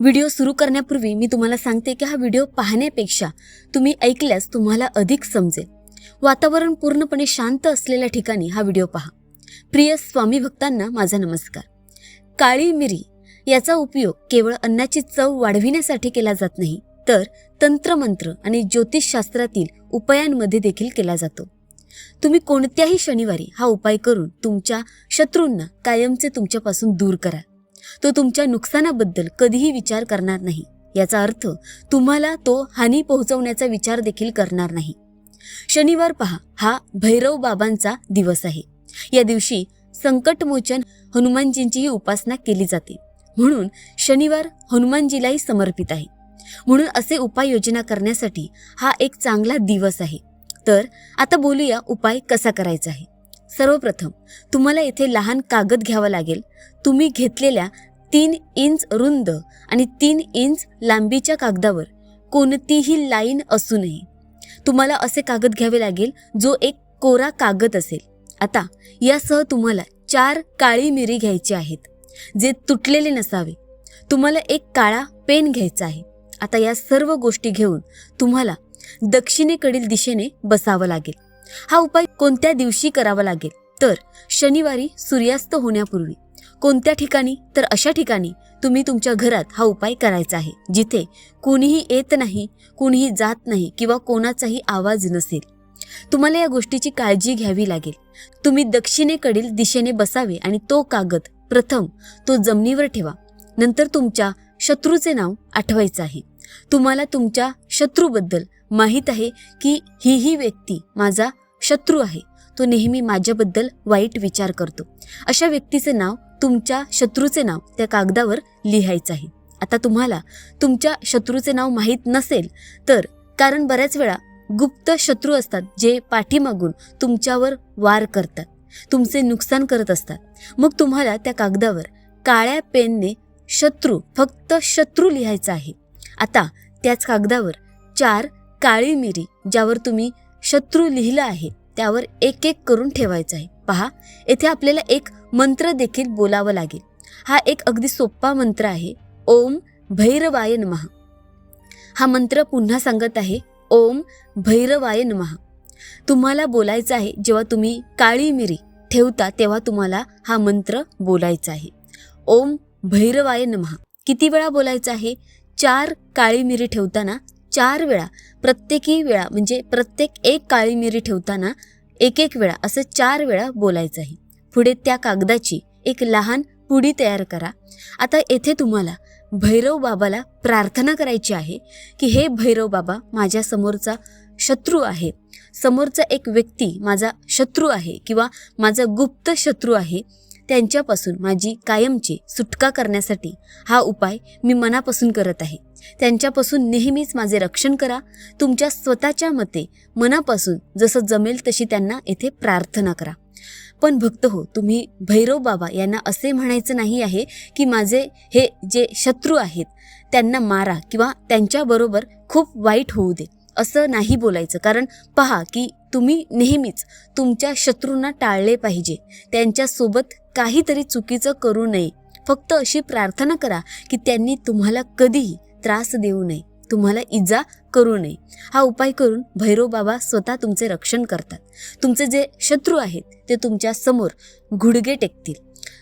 Video सुरू करण्यापूर्वी मी तुम्हाला सांगते की हा व्हिडिओ पाहण्यापेक्षा तुम्ही ऐकल्यास तुम्हाला अधिक समजेल. वातावरण पूर्णपणे शांत असलेल्या ठिकाणी हा व्हिडिओ पहा. प्रिय स्वामी भक्तांना माझा नमस्कार. काळी मिरी याचा उपयोग केवळ अन्नाची चव वाढविण्यासाठी केला जात नाही तर तंत्रमंत्र आणि ज्योतिषशास्त्रातील उपायांमध्ये देखील केला जातो. तुम्ही कोणत्याही शनिवारी हा उपाय करून तुमच्या शत्रूंना कायमचे तुमच्यापासून दूर करा. तो तुमच्या नुकसानाबद्दल कधीही विचार करणार नाही. याचा अर्थ तुम्हाला तो हानी पोहोचवण्याचा विचार देखील करणार नाही. शनिवार पहा हा भैरव बाबांचा दिवस आहे. या दिवशी संकटमोचन हनुमानजींचीही उपासना केली जाते. म्हणून शनिवार हनुमानजीलाही समर्पित आहे. म्हणून असे उपाययोजना करण्यासाठी हा एक चांगला दिवस आहे. तर आता बोलूया उपाय कसा करायचा आहे. सर्वप्रथम तुम्हाला येथे लहान कागद घ्यावा लागेल. तुम्ही घेतलेल्या तीन इंच रुंद आणि तीन इंच लांबीच्या कागदावर कोणतीही लाईन असू नये. तुम्हाला असे कागद घ्यावे लागेल जो एक कोरा कागद असेल. आता यासह तुम्हाला चार काळी मिरी घ्यायची आहेत जे तुटलेले नसावे. तुम्हाला एक काळा पेन घ्यायचा आहे. आता या सर्व गोष्टी घेऊन तुम्हाला दक्षिणेकडील दिशेने बसावं लागेल. हा उपाय कोणत्या दिवशी करावा लागेल? तर शनिवारी सूर्यास्त होण्यापूर्वी. कोणत्या ठिकाणी? तर अशा ठिकाणी तुम्ही तुमच्या घरात हा उपाय करायचा आहे जिथे कोणीही येत नाही कोणीही जात नाही किंवा कोणाचाही आवाज नसेल. तुम्हाला या गोष्टीची काळजी घ्यावी लागेल. तुम्ही दक्षिणेकडील दिशेने बसावे आणि तो कागद प्रथम तो जमिनीवर ठेवा. नंतर तुमच्या शत्रूचे नाव आठवायचं आहे. तुम्हाला तुमच्या शत्रूबद्दल माहीत आहे की ही ही व्यक्ती माझा शत्रू आहे. तो नेहमी माझ्याबद्दल वाईट विचार करतो. अशा व्यक्तीचे नाव तुमच्या शत्रूचे नाव त्या कागदावर लिहायचं आहे. आता तुम्हाला तुमच्या शत्रूचे नाव माहीत नसेल तर कारण बऱ्याच वेळा गुप्त शत्रू असतात जे पाठीमागून तुमच्यावर वार करतात तुमचे नुकसान करत असतात. मग तुम्हाला त्या कागदावर काळ्या पेनने शत्रू फक्त शत्रू लिहायचा आहे. आता त्याच कागदावर चार काळी मिरी ज्यावर तुम्ही शत्रू लिहिलं आहे त्यावर एक एक करून ठेवायचं आहे. पहा येथे आपल्याला एक मंत्र देखील बोलावं लागेल. हा एक अगदी सोपा मंत्र आहे. ओम भैरवाय नमः. हा मंत्र पुन्हा सांगत आहे ओम भैरवाय नमः. तुम्हाला बोलायचं आहे जेव्हा तुम्ही काळी मिरी ठेवता तेव्हा तुम्हाला हा मंत्र बोलायचा आहे. ओम भैरवाय नमः. किती वेळा बोलायचं आहे? चार काळी मिरी ठेवताना चार वेळा प्रत्येकी वेळा म्हणजे प्रत्येक एक काळी मिरी ठेवताना एक एक वेळा असं चार वेळा बोलायचं आहे पुढे त्या कागदाची एक लहान पुडी तयार करा. आता येथे तुम्हाला भैरव बाबाला प्रार्थना करायची आहे की हे भैरव बाबा माझ्या समोरचा शत्रू आहे. समोरचा एक व्यक्ती माझा शत्रू आहे किंवा माझा गुप्त शत्रू आहे. त्यांच्यापासून माझी कायमची सुटका करण्यासाठी हा उपाय मी मनापासून करत आहे. त्यांच्यापासून नेहमीच माझे रक्षण करा. तुमच्या स्वतःच्या मते मनापासून जसं जमेल तशी त्यांना येथे प्रार्थना करा. पण भक्त हो तुम्ही भैरव बाबा यांना असे म्हणायचं नाही आहे की माझे हे जे शत्रू आहेत त्यांना मारा किंवा त्यांच्याबरोबर खूप वाईट होऊ दे. असं नाही बोलायचं. कारण पहा की तुम्ही नेहमीच तुमच्या शत्रूंना टाळले पाहिजे. त्यांच्यासोबत काहीतरी चुकीचं करू नये. फक्त अशी प्रार्थना करा की त्यांनी तुम्हाला कधीही त्रास देऊ नये. तुम्हाला इजा करू नये. हा उपाय करून भैरव बाबा स्वतः तुमचे रक्षण करतात. तुमचे जे शत्रू आहेत ते तुमच्यासमोर घुडगे टेकतील.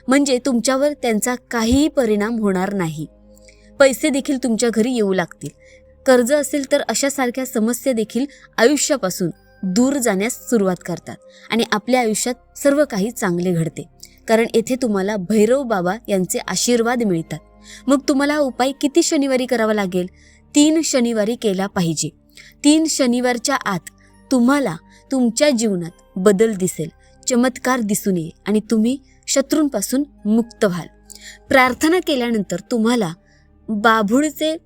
म्हणजे तुमच्यावर त्यांचा काहीही परिणाम होणार नाही. पैसे देखील तुमच्या घरी येऊ लागतील. कर्ज असेल तर अशासारख्या समस्या देखील आयुष्यापासून दूर जाण्यास सुरुवात करतात आणि आपल्या आयुष्यात सर्व काही चांगले घडते. कारण येथे तुम्हाला भैरव बाबा यांचे आशीर्वाद मिळतात. मग तुम्हाला हा उपाय किती शनिवारी करावा लागेल? तीन शनिवारी केला पाहिजे. तीन शनिवारच्या आत तुम्हाला तुमच्या जीवनात बदल दिसेल. चमत्कार दिसून येईल आणि तुम्ही शत्रूंपासून मुक्त व्हाल. प्रार्थना केल्यानंतर तुम्हाला बाभूळचे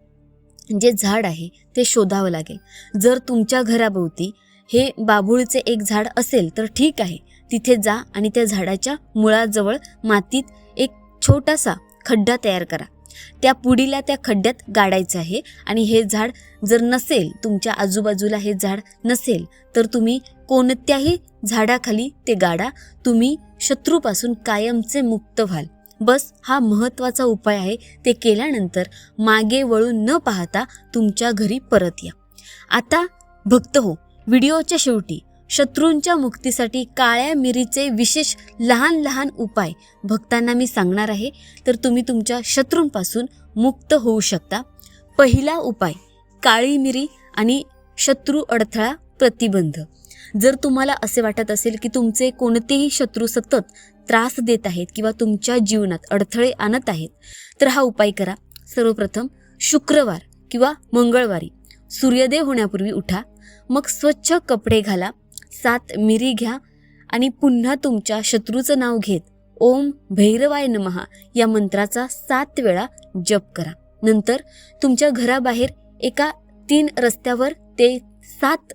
जे झाड आहे ते शोधावं लागेल. जर तुमच्या घराभोवती हे बाभुळचे एक झाड असेल तर ठीक आहे. तिथे जा आणि त्या झाडाच्या मुळाजवळ मातीत एक छोटासा खड्डा तयार करा. त्या पुडीला त्या खड्ड्यात गाडायचं आहे आणि हे झाड जर नसेल तुमच्या आजूबाजूला हे झाड नसेल तर तुम्ही कोणत्याही झाडाखाली ते गाडा. तुम्ही शत्रूपासून कायमचे मुक्त व्हाल. बस हा महत्त्वाचा उपाय आहे. ते केल्यानंतर मागे वळून न पाहता तुमच्या घरी परत या. आता भक्त हो व्हिडिओच्या शेवटी शत्रूंच्या मुक्तीसाठी काळ्या मिरीचे विशेष लहान लहान उपाय भक्तांना मी सांगणार आहे. तर तुम्ही तुमच्या शत्रूंपासून मुक्त होऊ शकता. पहिला उपाय काळी मिरी आणि शत्रू अडथळा प्रतिबंध. जर तुम्हाला असे वाटत असेल की तुमचे कोणतेही शत्रू सतत त्रास देत आहेत किंवा तुमच्या जीवनात अडथळे आणत आहेत तर हा उपाय करा. सर्वप्रथम शुक्रवार किंवा मंगळवारी सूर्योदय होण्यापूर्वी उठा. मग स्वच्छ कपडे घाला. सात मिरी घ्या आणि पुन्हा तुमच्या शत्रूचं नाव घेत ओम भैरवाय नमहा या मंत्राचा सात वेळा जप करा. नंतर तुमच्या घराबाहेर एका तीन रस्त्यावर ते सात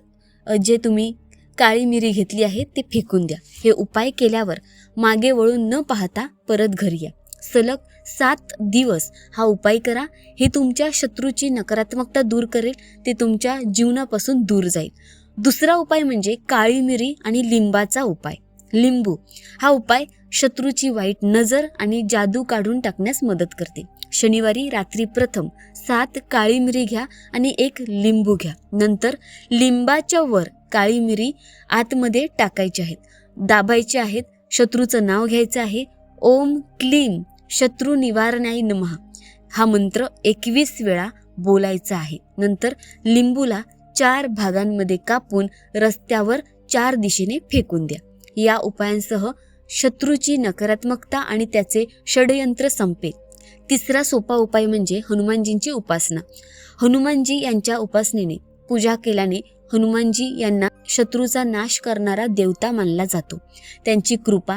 जे तुम्ही काळी मिरी घेतली आहे ते फेकून द्या. हे उपाय केल्यावर मागे वळून न पाहता परत घरी या. सलग सात दिवस हा उपाय करा. हे तुमच्या शत्रूची नकारात्मकता दूर करेल ते तुमच्या जीवनापासून दूर जाईल. दुसरा उपाय म्हणजे काळी मिरी आणि लिंबाचा उपाय. लिंबू हा उपाय शत्रूची वाईट नजर आणि जादू काढून टाकण्यास मदत करते. शनिवारी रात्री प्रथम सात काळी मिरी घ्या आणि एक लिंबू घ्या. नंतर लिंबाच्या वर काळी मिरी आतमध्ये टाकायची आहेत. दाबायचे आहेत. शत्रूचं नाव घ्यायचं आहे. ओम क्लीम शत्रू निवारणाय नमः. हा मंत्र एकवीस वेळा बोलायचा आहे. नंतर लिंबूला चार भागांमध्ये कापून रस्त्यावर चार दिशेने फेकून द्या. या उपायांसह शत्रूची नकारात्मकता आणि त्याचे षडयंत्र संपेल. तिसरा सोपा उपाय म्हणजे हनुमानजींची उपासना. हनुमानजी यांच्या उपासनेने पूजा केल्याने हनुमानजी यांना शत्रूचा नाश करणारा देवता मानला जातो. त्यांची कृपा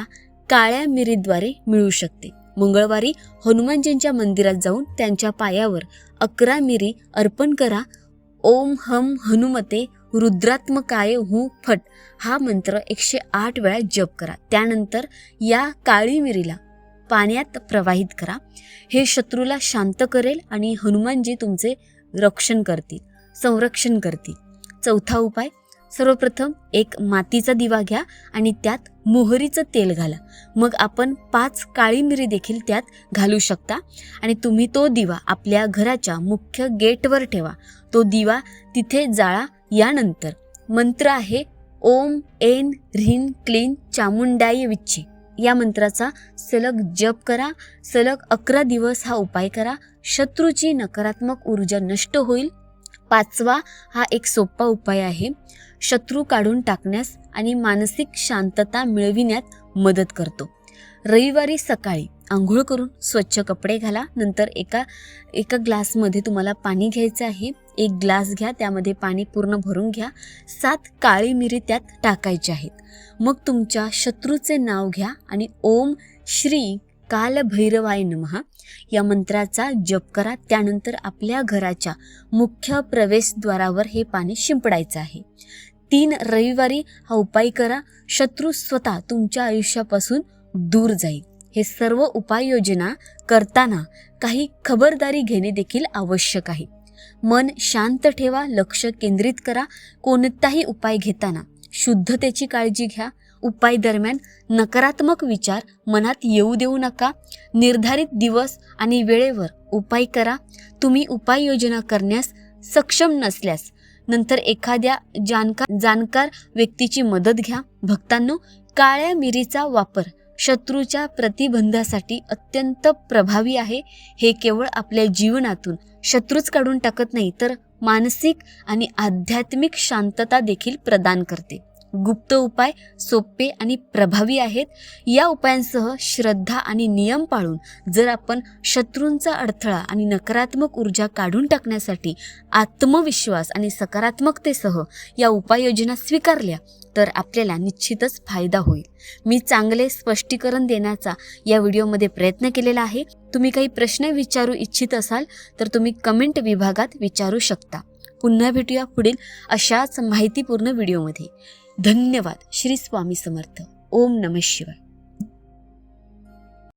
काळ्या मिरीद्वारे मिळू शकते. मंगळवारी हनुमानजींच्या मंदिरात जाऊन त्यांच्या पायावर अकरा मिरी अर्पण करा ओम हम हनुमते रुद्रात्मकाय हू फट. हा मंत्र एकशे आठ वेळा जप करा. त्यानंतर या काळी मिरीला पाण्यात प्रवाहित करा. हे शत्रूला शांत करेल आणि हनुमानजी तुमचे रक्षण करतील संरक्षण करतील. चौथा उपाय सर्वप्रथम एक मातीचा दिवा घ्या आणि त्यात मोहरीचं तेल घाला. मग आपण पाच काळी मिरी देखील त्यात घालू शकता. आणि तुम्ही तो दिवा आपल्या घराच्या मुख्य गेटवर ठेवा. तो दिवा तिथे जाळा यानंतर. मंत्र आहे ओम एन ह्रीन क्लीन चामुंडाय विच्छे. या मंत्राचा सलग जप करा. सलग अकरा दिवस हा उपाय करा. शत्रूची नकारात्मक ऊर्जा नष्ट होईल. पाचवा हा एक सोपा उपाय आहे. शत्रू काढून टाकण्यास आणि मानसिक शांतता मिळविण्यात मदत करतो. रविवारी सकाळी आंघोळ करून स्वच्छ कपडे घाला. नंतर एका एका ग्लासमध्ये तुम्हाला पाणी घ्यायचं आहे. एक ग्लास घ्या त्यामध्ये पाणी पूर्ण भरून घ्या. सात काळी मिरी त्यात टाकायची आहेत. मग तुमच्या शत्रूचे नाव घ्या आणि ओम श्री कालभैरवाय नमः. या मंत्राचा जप करा. त्यानंतर आपल्या घराच्या मुख्य प्रवेशद्वारावर हे पाणी शिंपडायचं आहे. तीन रविवारी हा उपाय करा. शत्रू स्वतः तुमच्या आयुष्यापासून दूर जाईल. हे सर्व उपाययोजना करताना काही खबरदारी घेणे देखील आवश्यक आहे. मन शांत ठेवा. लक्ष केंद्रित करा. कोणताही उपाय घेताना शुद्धतेची काळजी घ्या. उपाय दरम्यान नकारात्मक विचार मनात येऊ देऊ नका. निर्धारित दिवस आणि वेळेवर उपाय करा. तुम्ही उपाययोजना करण्यास सक्षम नसल्यास नंतर एखाद्या जाणकार जाणकार व्यक्तीची मदत घ्या. भक्तांनो काळ्या मिरीचा वापर शत्रूच्या प्रतिबंधासाठी अत्यंत प्रभावी आहे. हे केवळ आपल्या जीवनातून शत्रूच काढून टाकत नाही तर मानसिक आणि आध्यात्मिक शांतता देखील प्रदान करते. गुप्त उपाय सोपे आणि प्रभावी आहेत. या उपायांसह श्रद्धा आणि नियम पाळून जर आपण शत्रूंचा अडथळा आणि नकारात्मक ऊर्जा काढून टाकण्यासाठी आत्मविश्वास आणि सकारात्मकतेसह या उपाययोजना स्वीकारल्या तर आपल्याला निश्चितच फायदा होईल. मी चांगले स्पष्टीकरण देण्याचा या व्हिडिओमध्ये प्रयत्न केलेला आहे. तुम्ही काही प्रश्न विचारू इच्छित असाल तर तुम्ही कमेंट विभागात विचारू शकता. पुन्हा भेटूया पुढील अशाच माहितीपूर्ण व्हिडिओमध्ये. धन्यवाद. श्री स्वामी समर्थ. ओम नम शिवाय.